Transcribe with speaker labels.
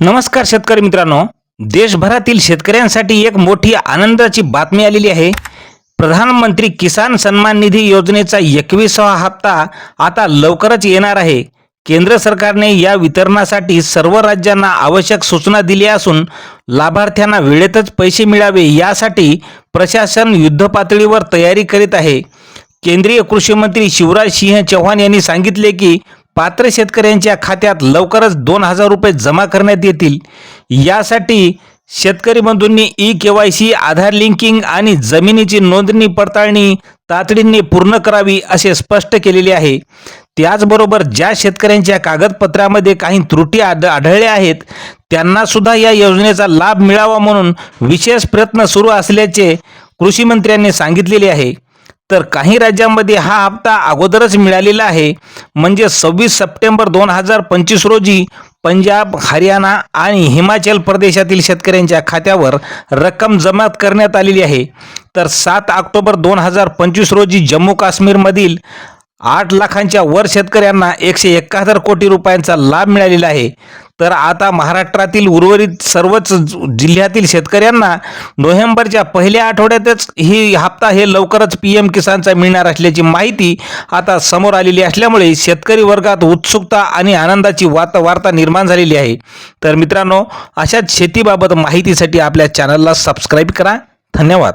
Speaker 1: नमस्कार शेतकरी मित्रांनो. देशभरातील शेतकऱ्यांसाठी एक मोठी आनंदाची बातमी आलेली आहे. प्रधानमंत्री किसान सन्मान निधी योजनेचा एकविसावा हप्ता आता लवकरच येणार आहे. केंद्र सरकारने या वितरणासाठी सर्व राज्यांना आवश्यक सूचना दिली असून लाभार्थ्यांना वेळेतच पैसे मिळावे यासाठी प्रशासन युद्धपातळीवर तयारी करीत आहे. केंद्रीय कृषी मंत्री शिवराज सिंह चौहान यांनी सांगितले की पात्र शेतकऱ्यांच्या खात्यात लवकरच दोन हजार रुपये जमा करण्यात येतील. यासाठी शेतकरी बंधूंनी E K Y C Aadhaar linking आणि जमिनीची नोंदणी पडताळणी तातडीने पूर्ण करावी असे स्पष्ट केलेले आहे. त्याचबरोबर ज्या शेतकऱ्यांच्या कागदपत्रामध्ये काही त्रुटी आढ आढळल्या आहेत त्यांना सुद्धा या योजनेचा लाभ मिळावा म्हणून विशेष प्रयत्न सुरू असल्याचे कृषीमंत्र्यांनी सांगितलेले आहे. तर काही राज्यांमध्ये हा हप्ता अगोदरच मिळालेला आहे. म्हणजे सव्वीस सप्टेंबर दोन हजार पंचवीस रोजी पंजाब हरियाणा आणि हिमाचल प्रदेशातील शेतकऱ्यांच्या खात्यावर रक्कम जमा करण्यात आलेली आहे. तर सात ऑक्टोबर दोन हजार पंचवीस रोजी जम्मू काश्मीरमधील आठ लाखांच्या वर शेतकऱ्यांना एकशे एकाहत्तर कोटी रुपयांचा लाभ मिळालेला आहे. तर आता महाराष्ट्रातील उर्वरित सर्वच जिल्ह्यातील शेतकऱ्यांना नोव्हेंबरच्या पहिल्या आठवड्यातच ही हप्ता हे लवकरच पी एम किसानचा मिळणार असल्याची माहिती आता समोर आलेली असल्यामुळे शेतकरी वर्गात उत्सुकता आणि आनंदाची वात वार्ता निर्माण झालेली आहे. तर मित्रांनो अशाच शेतीबाबत माहितीसाठी आपल्या चॅनलला सबस्क्राईब करा. धन्यवाद.